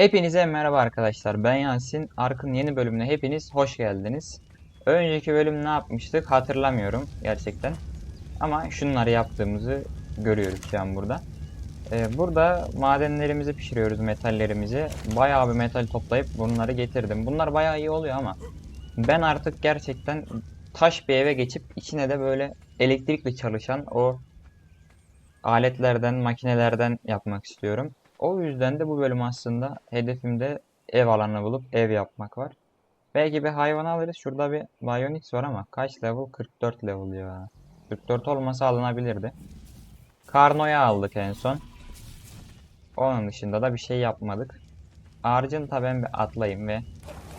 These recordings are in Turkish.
Hepinize merhaba arkadaşlar. Ben Yasin. Ark'ın yeni bölümüne hepiniz hoş geldiniz. Önceki bölüm ne yapmıştık hatırlamıyorum gerçekten. Ama şunları yaptığımızı görüyoruz şu an burada. Ee, burada madenlerimizi pişiriyoruz, metallerimizi. Bayağı bir metal toplayıp bunları getirdim. Bunlar bayağı iyi oluyor ama ben artık gerçekten taş bir eve geçip içine de böyle elektrikle çalışan o aletlerden, makinelerden yapmak istiyorum. O yüzden de bu bölüm aslında hedefimde ev alanı bulup ev yapmak var. Belki bir hayvan alırız. Şurada bir Bionix var ama kaç level? 44 level ya. 44 olmasa alınabilirdi. Karno'ya aldık en son. Onun dışında da bir şey yapmadık. Argent'a ben bir atlayayım ve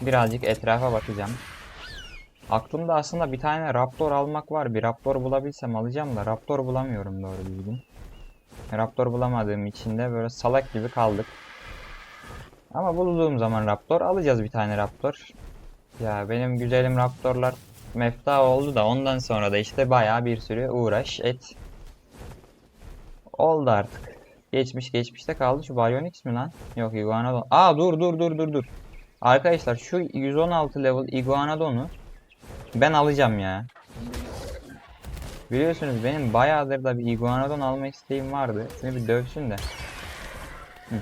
birazcık etrafa bakacağım. Aklımda aslında bir tane Raptor almak var. Bir Raptor bulabilsem alacağım da Raptor bulamıyorum doğru düzgün. Raptor bulamadığım için de böyle salak gibi kaldık. Ama bulduğum zaman Raptor alacağız bir tane Raptor. Ya benim güzelim Raptorlar mefta oldu da ondan sonra da işte bayağı bir sürü uğraş et. Oldu artık. Geçmiş geçmişte kaldı. Şu Bionix mi lan? Yok Iguanodon. Aa dur dur dur dur dur. Arkadaşlar şu 116 level Iguanodon'u ben alacağım ya. Biliyorsunuz benim bayağıdır da bir Iguanodon alma isteğim vardı. Şunu bir dövsün de. Hı.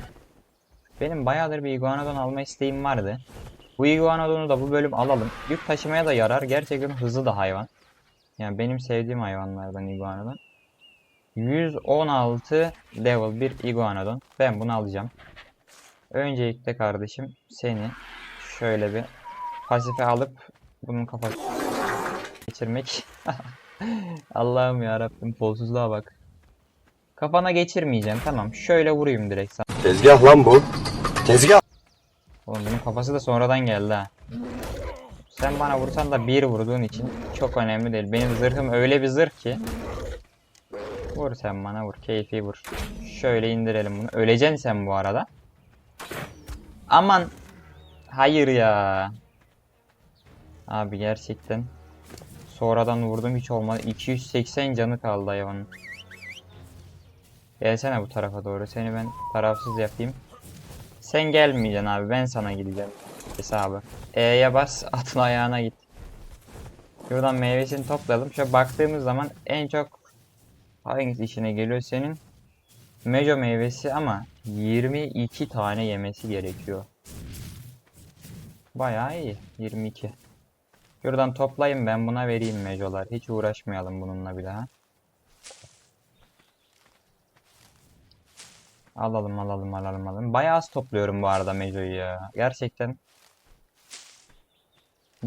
Benim bayağıdır bir Iguanodon alma isteğim vardı. Bu Iguanodon'u da bu bölüm alalım. Yük taşımaya da yarar. Gerçekten hızlı da hayvan. Yani benim sevdiğim hayvanlardan Iguanodon. 116 level bir Iguanodon. Ben bunu alacağım. Öncelikle kardeşim seni şöyle bir pasife alıp bunun kafası geçirmek. Allah'ım ya Rabbim kolsuzluğa bak. Kafana geçirmeyeceğim tamam. Şöyle vurayım direkt sana. Tezgah lan bu. Tezgah. Oğlum bunun kafası da sonradan geldi ha. Sen bana vursan da bir vurduğun için çok önemli değil. Benim zırhım öyle bir zırh ki. Vur sen bana vur. Keyfi vur. Şöyle indirelim bunu. Öleceksin sen bu arada. Aman. Hayır ya. Abi gerçekten. Sonradan vurdum hiç olmadı. 280 canı kaldı hayvanın. Gelsene bu tarafa doğru. Seni ben tarafsız yapayım. Sen gelmeyeceksin abi. Ben sana gideceğim. Hesabı. E'ye bas. Atın ayağına git. Şuradan meyvesini toplayalım. Şöyle baktığımız zaman en çok hangisi işine geliyor senin? Mejo meyvesi ama 22 tane yemesi gerekiyor. Bayağı iyi. 22. Şuradan toplayayım ben buna vereyim mejolar. Hiç uğraşmayalım bununla bir daha. Alalım alalım alalım alalım. Bayağı az topluyorum bu arada mejoyu ya. Gerçekten.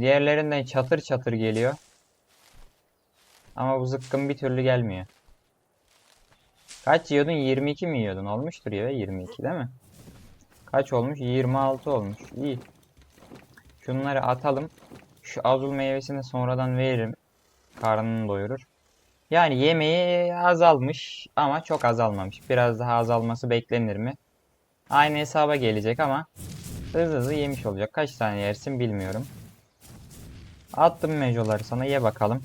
Diğerlerinden çatır çatır geliyor. Ama bu zıkkım bir türlü gelmiyor. Kaç yiyordun? 22 mi yiyordun? Olmuştur ya 22 değil mi? Kaç olmuş? 26 olmuş. İyi. Şunları atalım. Şu azul meyvesini sonradan veririm. Karnını doyurur. Yani yemeği azalmış ama çok azalmamış. Biraz daha azalması beklenir mi? Aynı hesaba gelecek ama hızlı hızlı yemiş olacak. Kaç tane yersin bilmiyorum. Attım mejoları sana ye bakalım.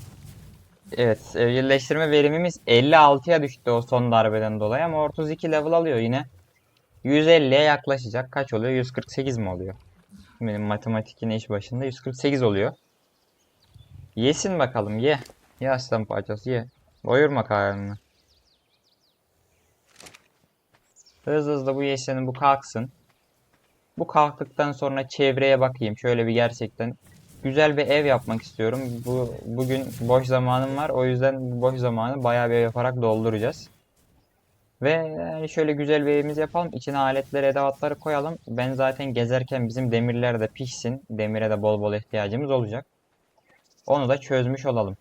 Evet evcilleştirme verimimiz 56'ya düştü o son darbeden dolayı ama 32 level alıyor yine. 150'ye yaklaşacak. Kaç oluyor? 148 mi oluyor? Benim matematik iş başında 148 oluyor. Yesin bakalım ye. Ye aslan parçası ye. Doyurma karnını. Hızlı hızlı bu yesin bu kalksın. Bu kalktıktan sonra çevreye bakayım. Şöyle bir gerçekten güzel bir ev yapmak istiyorum. Bu bugün boş zamanım var. O yüzden bu boş zamanı bayağı bir yaparak dolduracağız. Ve yani şöyle güzel bir evimiz yapalım. İçine aletleri, edevatları koyalım. Ben zaten gezerken bizim demirler de pişsin. Demire de bol bol ihtiyacımız olacak. Onu da çözmüş olalım.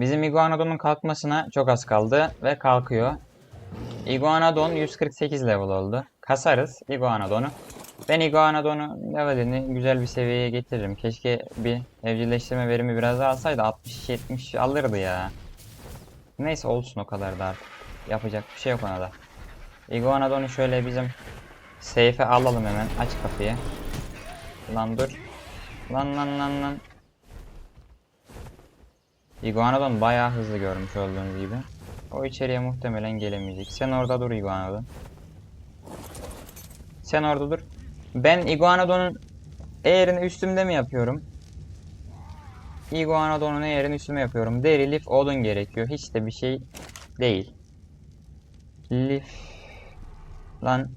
Bizim Iguanodon'un kalkmasına çok az kaldı ve kalkıyor. Iguanodon 148 level oldu. Kasarız Iguanodon'u. Ben Iguanodon'u levelini güzel bir seviyeye getiririm. Keşke bir evcilleştirme verimi biraz alsaydı 60-70 alırdı ya. Neyse olsun o kadar da artık. Yapacak bir şey yok ona da. Iguanodon'u şöyle bizim seyfe alalım hemen. Aç kapıyı. Lan dur. Lan lan lan lan. Iguanodon bayağı hızlı görmüş olduğunuz gibi. O içeriye muhtemelen gelemeyecek. Sen orada dur Iguanodon. Sen orada dur. Ben Iguanodon'un eğerini üstümde mi yapıyorum? Iguanodon'un eğerini üstüme yapıyorum. Deri, lif, odun gerekiyor. Hiç de bir şey değil. Lif. Lan.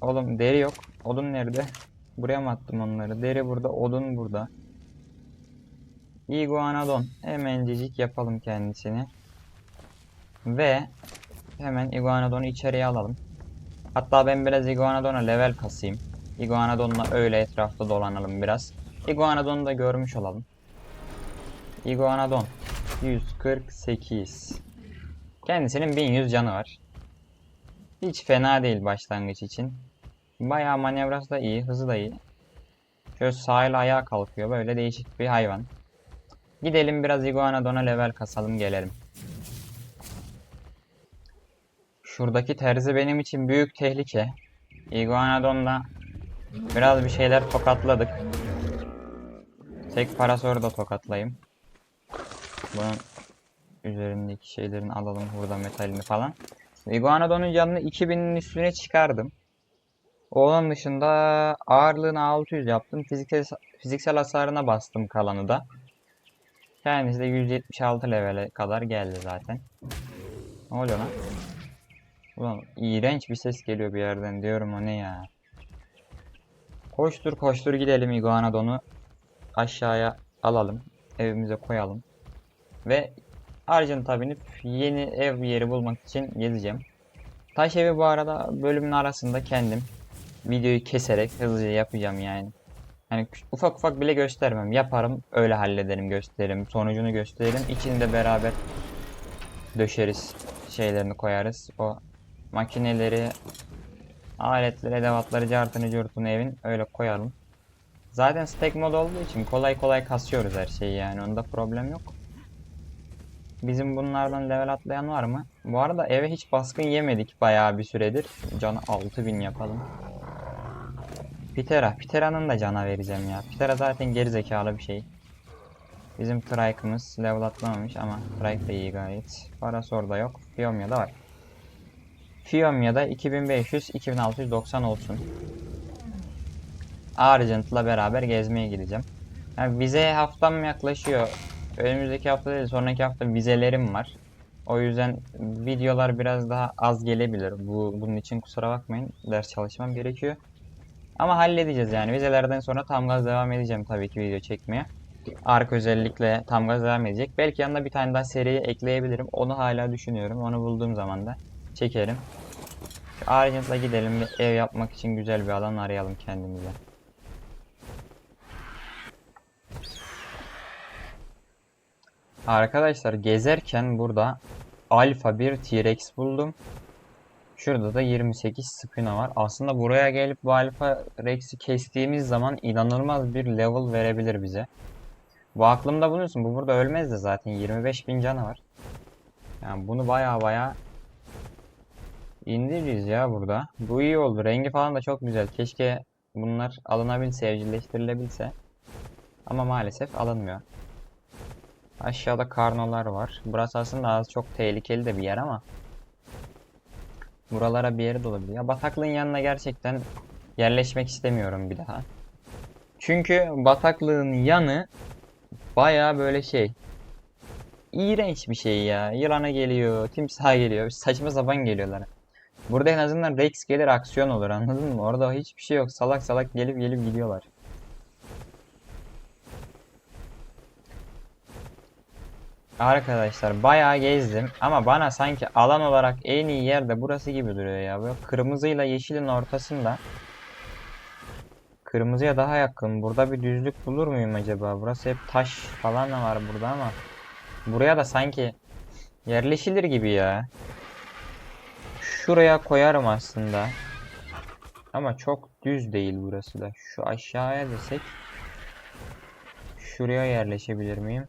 Oğlum deri yok. Odun nerede? Buraya mı attım onları? Deri burada, odun burada. Iguanodon. Hemencecik yapalım kendisini. Ve hemen Iguanodon'u içeriye alalım. Hatta ben biraz Iguanodon'a level kasayım. Iguanodon'la öyle etrafta dolanalım biraz. Iguanodon'u da görmüş olalım. Iguanodon 148. Kendisinin 1100 canı var. Hiç fena değil başlangıç için. Bayağı manevrası da iyi, hızı da iyi. Şöyle sahile ayağa kalkıyor. Böyle değişik bir hayvan. Gidelim biraz Iguanodon'a level kasalım gelelim. Şuradaki terzi benim için büyük tehlike. Iguanodon'la biraz bir şeyler tokatladık. Tek parasoru da tokatlayayım. Bunun üzerindeki şeylerin alalım burada metalini falan. Iguanodon'un canını 2000'in üstüne çıkardım. Onun dışında ağırlığını 600 yaptım. Fiziksel, fiziksel hasarına bastım kalanı da. Kendisi de 176 levele kadar geldi zaten. Ne oluyor lan? Ulan iğrenç bir ses geliyor bir yerden diyorum o ne ya. Koştur koştur gidelim Iguanodon'u aşağıya alalım. Evimize koyalım. Ve Argent'a binip yeni ev yeri bulmak için gezeceğim. Taş evi bu arada bölümün arasında kendim videoyu keserek hızlıca yapacağım yani. Hani ufak ufak bile göstermem. Yaparım öyle hallederim gösteririm. Sonucunu gösteririm. İçini de beraber döşeriz. Şeylerini koyarız. O makineleri, aletleri, edevatları, cartını, curtunu evin öyle koyalım. Zaten stack mod olduğu için kolay kolay kasıyoruz her şeyi yani. Onda problem yok. Bizim bunlardan level atlayan var mı? Bu arada eve hiç baskın yemedik bayağı bir süredir. Canı 6000 yapalım. Pitera. Pitera'nın da cana vereceğim ya. Pitera zaten gerizekalı bir şey. Bizim Trike'ımız level atlamamış ama Trike de iyi gayet. Parasor da yok. Fiomya da var. Fiomya da 2500-2690 olsun. Argent'la beraber gezmeye gideceğim. Yani vize haftam yaklaşıyor. Önümüzdeki hafta değil sonraki hafta vizelerim var. O yüzden videolar biraz daha az gelebilir. Bu bunun için kusura bakmayın. Ders çalışmam gerekiyor. Ama halledeceğiz yani. Vizelerden sonra tam gaz devam edeceğim tabii ki video çekmeye. Ark özellikle tam gaz devam edecek. Belki yanına bir tane daha seriye ekleyebilirim. Onu hala düşünüyorum. Onu bulduğum zaman da çekerim. Şu Argent'la gidelim bir ev yapmak için güzel bir alan arayalım kendimize. Arkadaşlar gezerken burada alfa bir T-Rex buldum. Şurada da 28 Spino var. Aslında buraya gelip bu alfa Rex'i kestiğimiz zaman inanılmaz bir level verebilir bize. Bu aklımda bulunsun. Bu burada ölmez de zaten. 25.000 canı var. Yani bunu baya baya indiririz ya burada. Bu iyi oldu. Rengi falan da çok güzel. Keşke bunlar alınabilse, evcilleştirilebilse. Ama maalesef alınmıyor. Aşağıda karnolar var. Burası aslında az çok tehlikeli de bir yer ama. Buralara bir yere de olabilir. Ya bataklığın yanına gerçekten yerleşmek istemiyorum bir daha. Çünkü bataklığın yanı baya böyle şey. İğrenç bir şey ya. Yılana geliyor, timsah geliyor. Saçma sapan geliyorlar. Burada en azından Rex gelir aksiyon olur anladın mı? Orada hiçbir şey yok. Salak salak gelip gelip gidiyorlar. Arkadaşlar bayağı gezdim ama bana sanki alan olarak en iyi yer de burası gibi duruyor ya. Böyle kırmızıyla yeşilin ortasında. Kırmızıya daha yakın. Burada bir düzlük bulur muyum acaba? Burası hep taş falan da var burada ama. Buraya da sanki yerleşilir gibi ya. Şuraya koyarım aslında. Ama çok düz değil burası da. Şu aşağıya desek. Şuraya yerleşebilir miyim?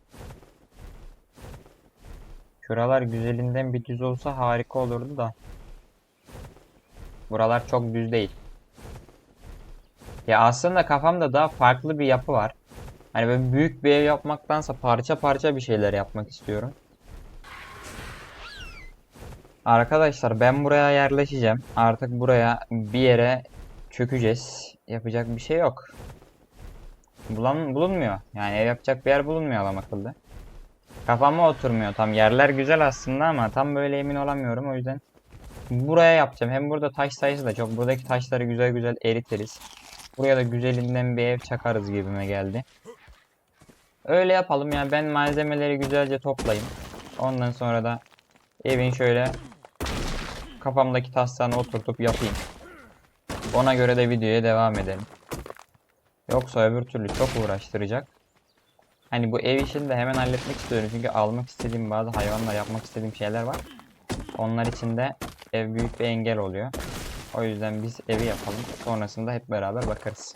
Şuralar güzelinden bir düz olsa harika olurdu da. Buralar çok düz değil. Ya aslında kafamda daha farklı bir yapı var. Hani böyle büyük bir ev yapmaktansa parça parça bir şeyler yapmak istiyorum. Arkadaşlar ben buraya yerleşeceğim. Artık buraya bir yere çökeceğiz. Yapacak bir şey yok. Bulan, bulunmuyor. Yani ev yapacak bir yer bulunmuyor adam akıllı. Kafama oturmuyor tam. Yerler güzel aslında ama tam böyle emin olamıyorum. O yüzden buraya yapacağım. Hem burada taş sayısı da çok. Buradaki taşları güzel güzel eritiriz. Buraya da güzelinden bir ev çakarız gibime geldi. Öyle yapalım yani ben malzemeleri güzelce toplayayım. Ondan sonra da evin şöyle kafamdaki taslağını oturtup yapayım. Ona göre de videoya devam edelim. Yoksa öbür türlü çok uğraştıracak. Hani bu ev işini de hemen halletmek istiyorum. Çünkü almak istediğim bazı hayvanlar yapmak istediğim şeyler var. Onlar için de ev büyük bir engel oluyor. O yüzden biz evi yapalım. Sonrasında hep beraber bakarız.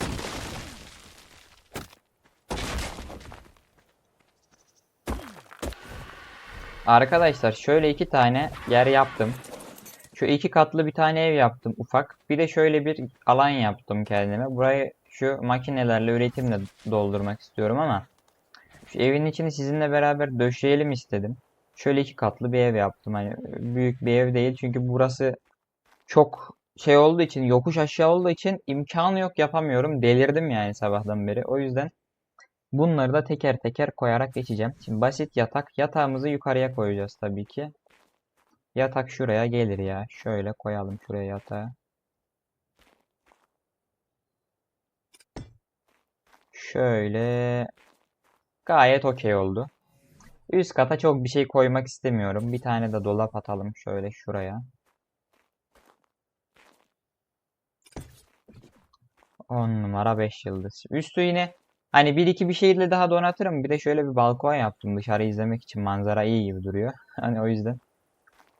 Arkadaşlar şöyle iki tane yer yaptım. Şu iki katlı bir tane ev yaptım ufak. Bir de şöyle bir alan yaptım kendime. Burayı şu makinelerle üretimle doldurmak istiyorum ama evin içini sizinle beraber döşeyelim istedim. Şöyle iki katlı bir ev yaptım. Hani büyük bir ev değil çünkü burası çok şey olduğu için yokuş aşağı olduğu için imkanı yok yapamıyorum. Delirdim yani sabahtan beri. O yüzden bunları da teker teker koyarak geçeceğim. Şimdi basit yatak. Yatağımızı yukarıya koyacağız tabii ki. Yatak şuraya gelir ya. Şöyle koyalım şuraya yatağı. Şöyle gayet okey oldu. Üst kata çok bir şey koymak istemiyorum. Bir tane de dolap atalım şöyle şuraya. 10 numara 5 yıldız. Üstü yine hani bir iki bir şeyle daha donatırım. Bir de şöyle bir balkon yaptım dışarı izlemek için. Manzara iyi gibi duruyor. Hani o yüzden.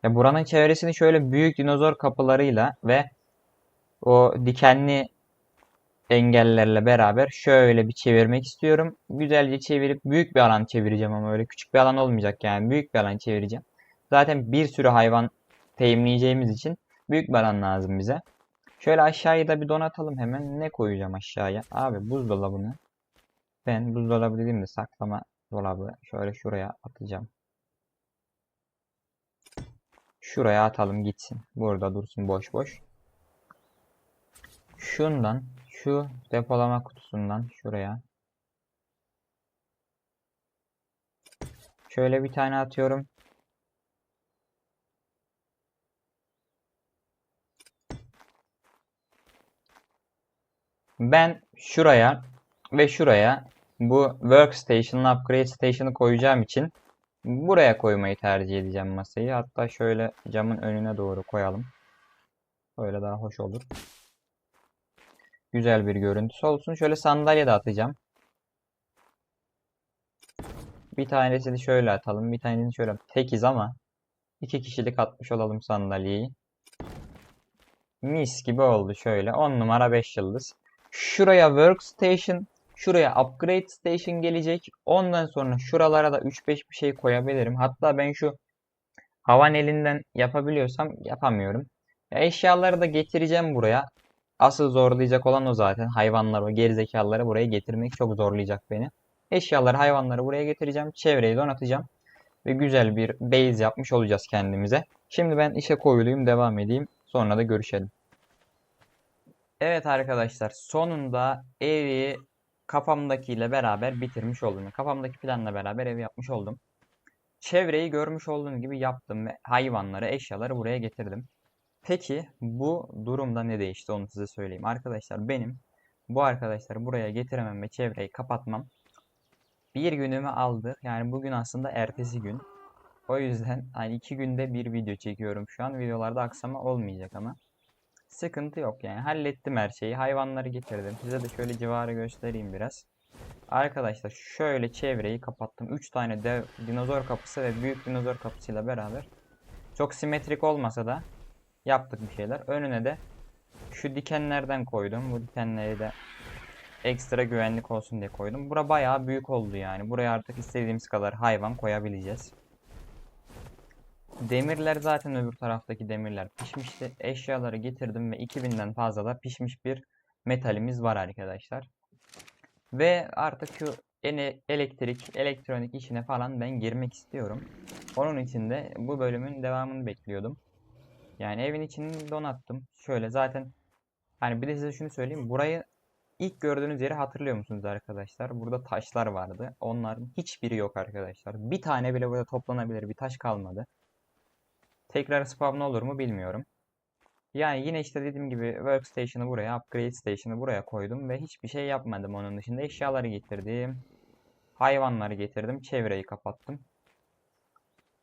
Ya buranın çevresini şöyle büyük dinozor kapılarıyla ve o dikenli engellerle beraber şöyle bir çevirmek istiyorum. Güzelce çevirip büyük bir alan çevireceğim ama öyle küçük bir alan olmayacak yani. Büyük bir alan çevireceğim. Zaten bir sürü hayvan teyimleyeceğimiz için büyük bir alan lazım bize. Şöyle aşağıya da bir donatalım hemen. Ne koyacağım aşağıya? Abi buzdolabını. Ben buzdolabı dediğimde saklama dolabı şöyle şuraya atacağım. Şuraya atalım gitsin. Burada dursun boş boş. Şundan şu depolama kutusundan şuraya. Şöyle bir tane atıyorum. Ben şuraya ve şuraya bu workstation, upgrade station'ı koyacağım için buraya koymayı tercih edeceğim masayı. Hatta şöyle camın önüne doğru koyalım. Böyle daha hoş olur. Güzel bir görüntüsü olsun. Şöyle sandalye de atacağım. Bir tanesini şöyle atalım. Bir tanesini şöyle. Tekiz ama iki kişilik atmış olalım sandalyeyi. Mis gibi oldu şöyle. 10 numara 5 yıldız. Şuraya workstation, şuraya upgrade station gelecek. Ondan sonra şuralara da 3-5 bir şey koyabilirim. Hatta ben şu havan elinden yapabiliyorsam yapamıyorum. Ya eşyaları da getireceğim buraya. Asıl zorlayacak olan o zaten. Hayvanlar o gerizekalıları buraya getirmek çok zorlayacak beni. Eşyaları, hayvanları buraya getireceğim. Çevreyi donatacağım. Ve güzel bir base yapmış olacağız kendimize. Şimdi ben işe koyulayım, devam edeyim. Sonra da görüşelim. Evet arkadaşlar sonunda evi kafamdakiyle beraber bitirmiş oldum. Kafamdaki planla beraber evi yapmış oldum. Çevreyi görmüş olduğunuz gibi yaptım ve hayvanları, eşyaları buraya getirdim. Peki bu durumda ne değişti onu size söyleyeyim. Arkadaşlar benim bu arkadaşları buraya getiremem ve çevreyi kapatmam bir günümü aldı. Yani bugün aslında ertesi gün. O yüzden hani iki günde bir video çekiyorum şu an. Videolarda aksama olmayacak ama. Sıkıntı yok yani. Hallettim her şeyi. Hayvanları getirdim. Size de şöyle civarı göstereyim biraz. Arkadaşlar şöyle çevreyi kapattım. 3 tane dev dinozor kapısı ve büyük dinozor kapısıyla beraber. Çok simetrik olmasa da yaptık bir şeyler. Önüne de şu dikenlerden koydum. Bu dikenleri de ekstra güvenlik olsun diye koydum. Bura bayağı büyük oldu yani. Buraya artık istediğimiz kadar hayvan koyabileceğiz. Demirler zaten öbür taraftaki demirler pişmişti. Eşyaları getirdim ve 2000'den fazla da pişmiş bir metalimiz var arkadaşlar. Ve artık şu elektrik, elektronik işine falan ben girmek istiyorum. Onun için de bu bölümün devamını bekliyordum. Yani evin içini donattım. Şöyle zaten Hani bir de size şunu söyleyeyim. Burayı ilk gördüğünüz yeri hatırlıyor musunuz arkadaşlar? Burada taşlar vardı. Onların hiçbiri yok arkadaşlar. Bir tane bile burada toplanabilir bir taş kalmadı. Tekrar spawn olur mu bilmiyorum. Yani yine işte dediğim gibi workstation'ı buraya, upgrade station'ı buraya koydum ve hiçbir şey yapmadım onun dışında. Eşyaları getirdim. Hayvanları getirdim. Çevreyi kapattım.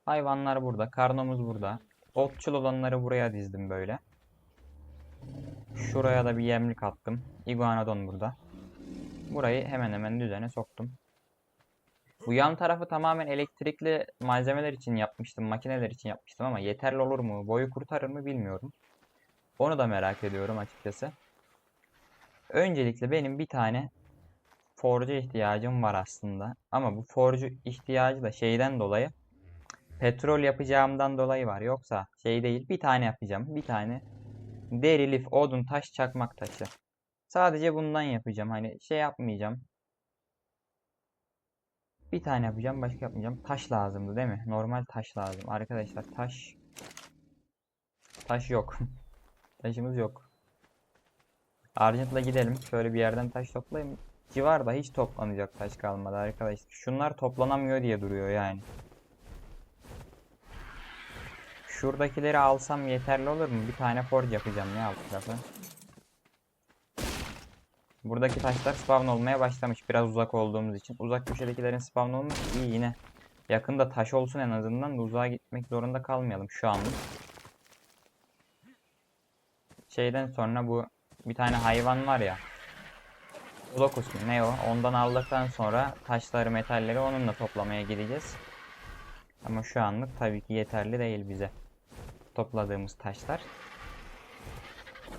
Hayvanlar burada. Karnımız burada. Otçul olanları buraya dizdim böyle. Şuraya da bir yemlik attım. Iguanodon burada. Burayı hemen hemen düzene soktum. Bu yan tarafı tamamen elektrikli malzemeler için yapmıştım, makineler için yapmıştım ama yeterli olur mu, boyu kurtarır mı bilmiyorum. Onu da merak ediyorum açıkçası. Öncelikle benim bir tane forge ihtiyacım var aslında. Ama bu forge ihtiyacı da şeyden dolayı petrol yapacağımdan dolayı var. Yoksa şey değil. Bir tane yapacağım. Bir tane deri, lif, odun, taş, çakmak taşı. Sadece bundan yapacağım. Hani şey yapmayacağım. Bir tane yapacağım. Başka yapmayacağım. Taş lazımdı değil mi? Normal taş lazım. Arkadaşlar taş. Taş yok. Taşımız yok. Argent'la gidelim. Şöyle bir yerden taş toplayayım. Civarda hiç toplanacak taş kalmadı arkadaşlar. Şunlar toplanamıyor diye duruyor yani. Şuradakileri alsam yeterli olur mu? Bir tane forge yapacağım ya alt tarafı. Buradaki taşlar spawn olmaya başlamış. Biraz uzak olduğumuz için. Uzak köşedekilerin spawn olmuş. iyi yine. Yakında taş olsun en azından da uzağa gitmek zorunda kalmayalım şu anlık. Şeyden sonra bu bir tane hayvan var ya. Blokus mu ne o? Ondan aldıktan sonra taşları metalleri onunla toplamaya gideceğiz. Ama şu anlık tabii ki yeterli değil bize. Topladığımız taşlar.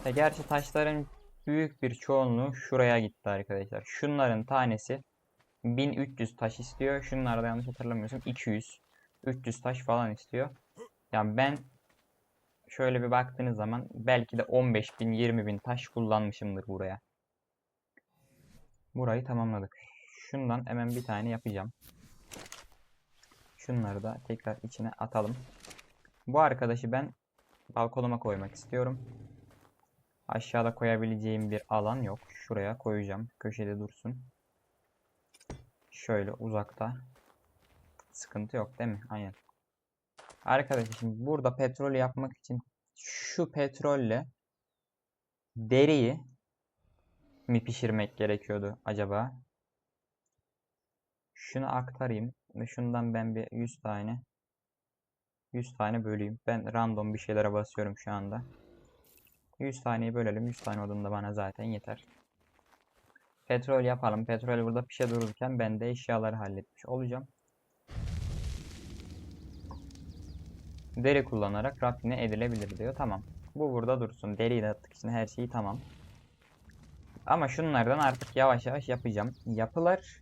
E gerçi taşların büyük bir çoğunluğu şuraya gitti arkadaşlar. Şunların tanesi 1300 taş istiyor. Şunlar da yanlış hatırlamıyorsam 200. 300 taş falan istiyor. Yani ben şöyle bir baktığınız zaman belki de 15 bin 20 bin taş kullanmışımdır buraya. Burayı tamamladık. Şundan hemen bir tane yapacağım. Şunları da tekrar içine atalım. Bu arkadaşı ben balkonuma koymak istiyorum. Aşağıda koyabileceğim bir alan yok. Şuraya koyacağım. Köşede dursun. Şöyle uzakta. Sıkıntı yok değil mi? Aynen. Arkadaşlar şimdi burada petrol yapmak için şu petrolle deriyi mi pişirmek gerekiyordu acaba? Şunu aktarayım şundan ben bir 100 tane 100 tane böleyim. Ben random bir şeylere basıyorum şu anda. 100 taneyi bölelim. 100 tane odun da bana zaten yeter. Petrol yapalım. Petrol burada pişe dururken ben de eşyaları halletmiş olacağım. Deri kullanarak rafine edilebilir diyor. Tamam. Bu burada dursun. Deriyi de attık için her şeyi tamam. Ama şunlardan artık yavaş yavaş yapacağım. Yapılar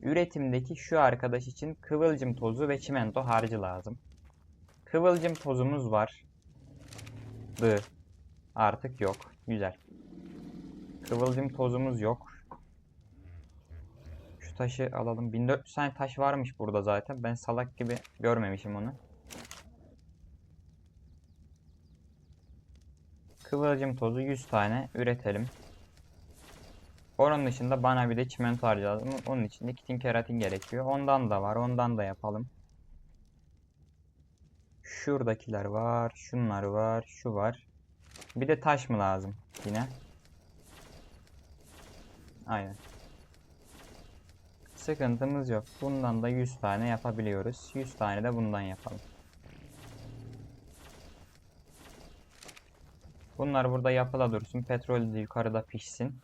üretimdeki şu arkadaş için kıvılcım tozu ve çimento harcı lazım. Kıvılcım tozumuz var. Dı. Artık yok. Güzel. Kıvılcım tozumuz yok. Şu taşı alalım. 1400 tane taş varmış burada zaten. Ben salak gibi görmemişim onu. Kıvılcım tozu 100 tane üretelim. Onun dışında bana bir de çimento harcayalım. Onun için de kitin keratin gerekiyor. Ondan da var. Ondan da yapalım. Şuradakiler var. Şunlar var. Şu var. Bir de taş mı lazım yine? Aynen. Sıkıntımız yok. Bundan da 100 tane yapabiliyoruz. 100 tane de bundan yapalım. Bunlar burada yapıla dursun. Petrol de yukarıda pişsin.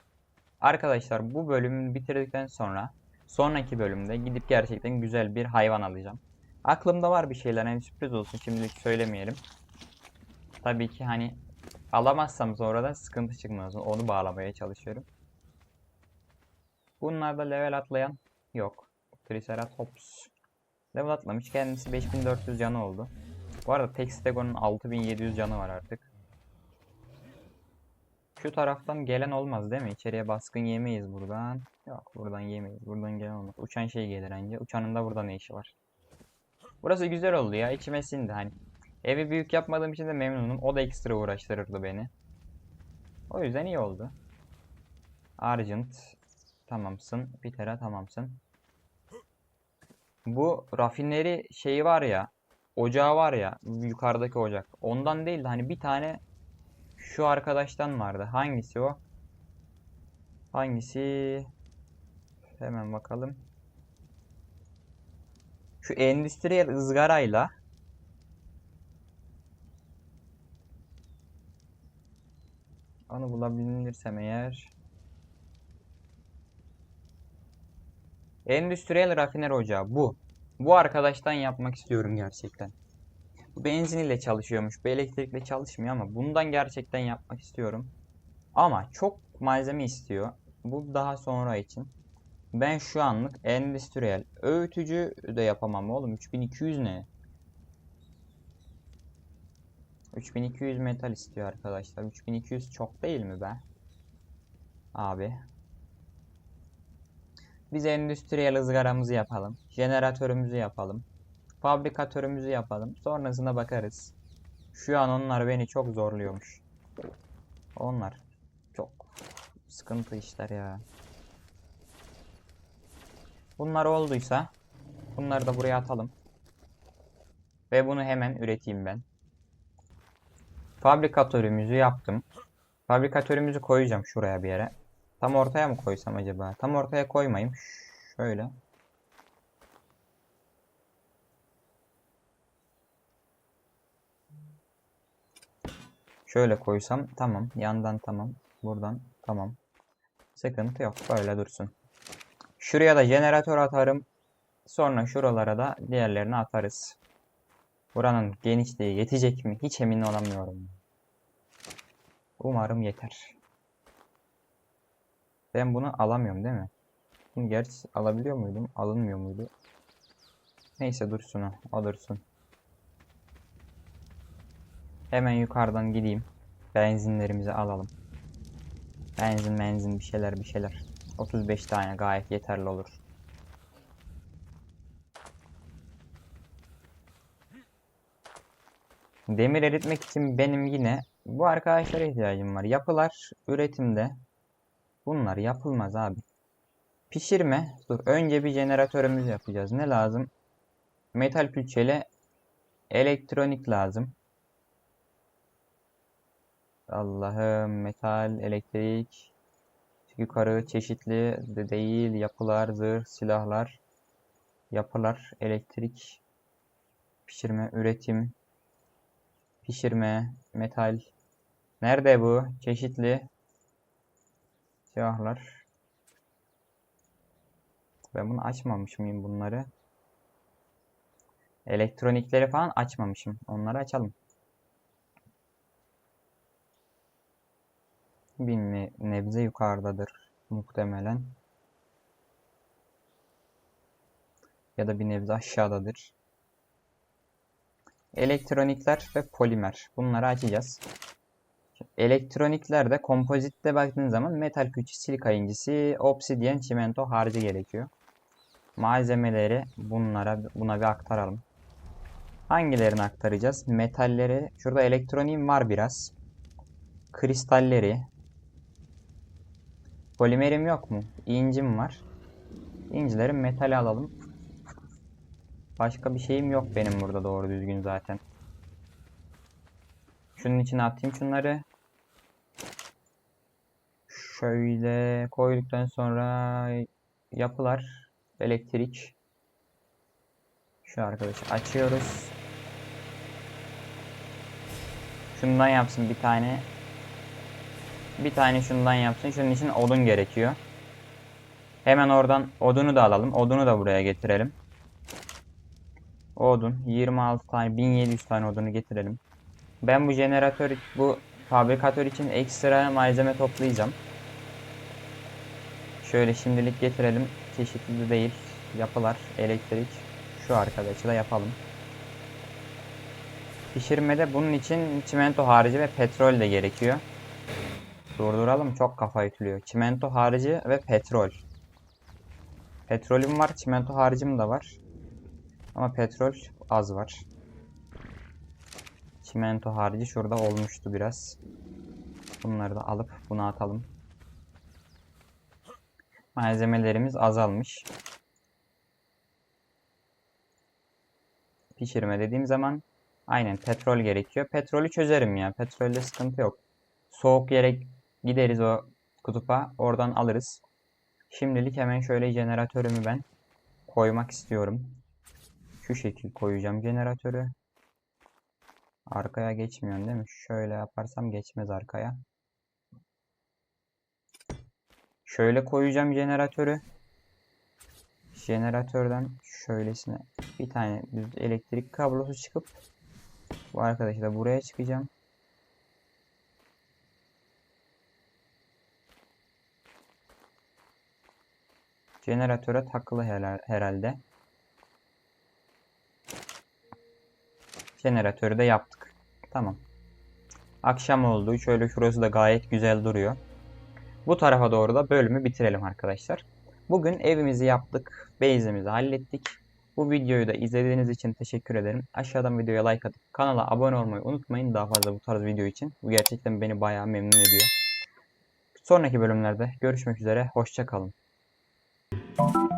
Arkadaşlar bu bölümü bitirdikten sonra sonraki bölümde gidip gerçekten güzel bir hayvan alacağım. Aklımda var bir şeyler hani sürpriz olsun şimdilik söylemeyelim. Tabii ki hani alamazsam sonradan sıkıntı çıkmaz. Onu bağlamaya çalışıyorum. Bunlarda level atlayan yok. Triceratops. Level atlamış. Kendisi 5400 canı oldu. Bu arada Textagon'un 6700 canı var artık. Şu taraftan gelen olmaz değil mi? İçeriye baskın yemeyiz buradan. Yok buradan yemeyiz. Buradan gelen olmaz. Uçan şey gelir önce. Uçanın da burada ne işi var? Burası güzel oldu ya. İçime sindi hani. Evi büyük yapmadığım için de memnunum. O da ekstra uğraştırırdı beni. O yüzden iyi oldu. Argent tamamsın. Pitera tamamsın. Bu rafineri şeyi var ya. Ocağı var ya. Yukarıdaki ocak. Ondan değil de hani bir tane şu arkadaştan vardı. Hangisi o? Hangisi? Hemen bakalım. Şu endüstriyel ızgarayla onu bulabilirsem eğer Endüstriyel rafiner ocağı bu. Bu arkadaştan yapmak istiyorum gerçekten. Bu benzin ile çalışıyormuş. Bu elektrikle çalışmıyor ama bundan gerçekten yapmak istiyorum. Ama çok malzeme istiyor. Bu daha sonra için. Ben şu anlık endüstriyel öğütücü de yapamam oğlum. 3200 ne? 3200 metal istiyor arkadaşlar. 3200 çok değil mi be? Abi. Biz endüstriyel ızgaramızı yapalım. Jeneratörümüzü yapalım. Fabrikatörümüzü yapalım. Sonrasında bakarız. Şu an onlar beni çok zorluyormuş. Onlar çok sıkıntı işler ya. Bunlar olduysa bunları da buraya atalım. Ve bunu hemen üreteyim ben. Fabrikatörümüzü yaptım. Fabrikatörümüzü koyacağım şuraya bir yere. Tam ortaya mı koysam acaba? Tam ortaya koymayayım. Şöyle. Şöyle koysam tamam. Yandan tamam. Buradan tamam. Sıkıntı yok. Böyle dursun. Şuraya da jeneratör atarım. Sonra şuralara da diğerlerini atarız. Buranın genişliği yetecek mi? Hiç emin olamıyorum. Umarım yeter. Ben bunu alamıyorum değil mi? Bunu gerçi alabiliyor muydum? Alınmıyor muydu? Neyse dursun o. O dursun. Hemen yukarıdan gideyim. Benzinlerimizi alalım. Benzin benzin bir şeyler bir şeyler. 35 tane gayet yeterli olur. Demir eritmek için benim yine bu arkadaşlara ihtiyacım var. Yapılar üretimde bunlar yapılmaz abi. Pişirme. Dur önce bir jeneratörümüz yapacağız. Ne lazım? Metal külçeli elektronik lazım. Allah'ım metal, elektrik, yukarı çeşitli de değil yapılar, zırh, silahlar, yapılar, elektrik, pişirme, üretim, pişirme, metal. Nerede bu? Çeşitli silahlar. Ben bunu açmamış mıyım bunları? Elektronikleri falan açmamışım. Onları açalım. Ne- nebze yukarıdadır muhtemelen. Ya da bir nebze aşağıdadır. Elektronikler ve polimer. Bunları açacağız. Elektroniklerde kompozitte baktığın zaman metal küçük silika incisi, obsidyen, çimento harcı gerekiyor. Malzemeleri bunlara buna bir aktaralım. Hangilerini aktaracağız? Metalleri, şurada elektroniğim var biraz. Kristalleri. Polimerim yok mu? İncim var. İncileri metali alalım. Başka bir şeyim yok benim burada doğru düzgün zaten. Şunun içine atayım şunları. Şöyle koyduktan sonra yapılar, elektrik. Şu arkadaşı açıyoruz. Şundan yapsın bir tane. Bir tane şundan yapsın. Şunun için odun gerekiyor. Hemen oradan odunu da alalım. Odunu da buraya getirelim. Odun. 26 tane, 1700 tane odunu getirelim. Ben bu jeneratör, bu fabrikatör için ekstra malzeme toplayacağım. Şöyle şimdilik getirelim. Çeşitli de değil. Yapılar, elektrik. Şu arkadaşı da yapalım. Pişirmede bunun için çimento harici ve petrol de gerekiyor. Durduralım çok kafa ütülüyor. Çimento harici ve petrol. Petrolüm var, çimento haricim de var. Ama petrol az var. Çimento harici şurada olmuştu biraz. Bunları da alıp buna atalım. Malzemelerimiz azalmış. Pişirme dediğim zaman aynen petrol gerekiyor. Petrolü çözerim ya. Petrolde sıkıntı yok. Soğuk yere gideriz o kutupa. Oradan alırız. Şimdilik hemen şöyle jeneratörümü ben koymak istiyorum. Şu şekil koyacağım jeneratörü. Arkaya geçmiyorsun değil mi? Şöyle yaparsam geçmez arkaya. Şöyle koyacağım jeneratörü. Jeneratörden şöylesine bir tane düz elektrik kablosu çıkıp bu arkadaşı da buraya çıkacağım. Jeneratöre takılı herhalde. Jeneratörü de yaptık. Tamam. Akşam oldu. Şöyle şurası da gayet güzel duruyor. Bu tarafa doğru da bölümü bitirelim arkadaşlar. Bugün evimizi yaptık. Base'imizi hallettik. Bu videoyu da izlediğiniz için teşekkür ederim. Aşağıdan videoya like atıp kanala abone olmayı unutmayın. Daha fazla bu tarz video için. Bu gerçekten beni bayağı memnun ediyor. Sonraki bölümlerde görüşmek üzere. Thank you.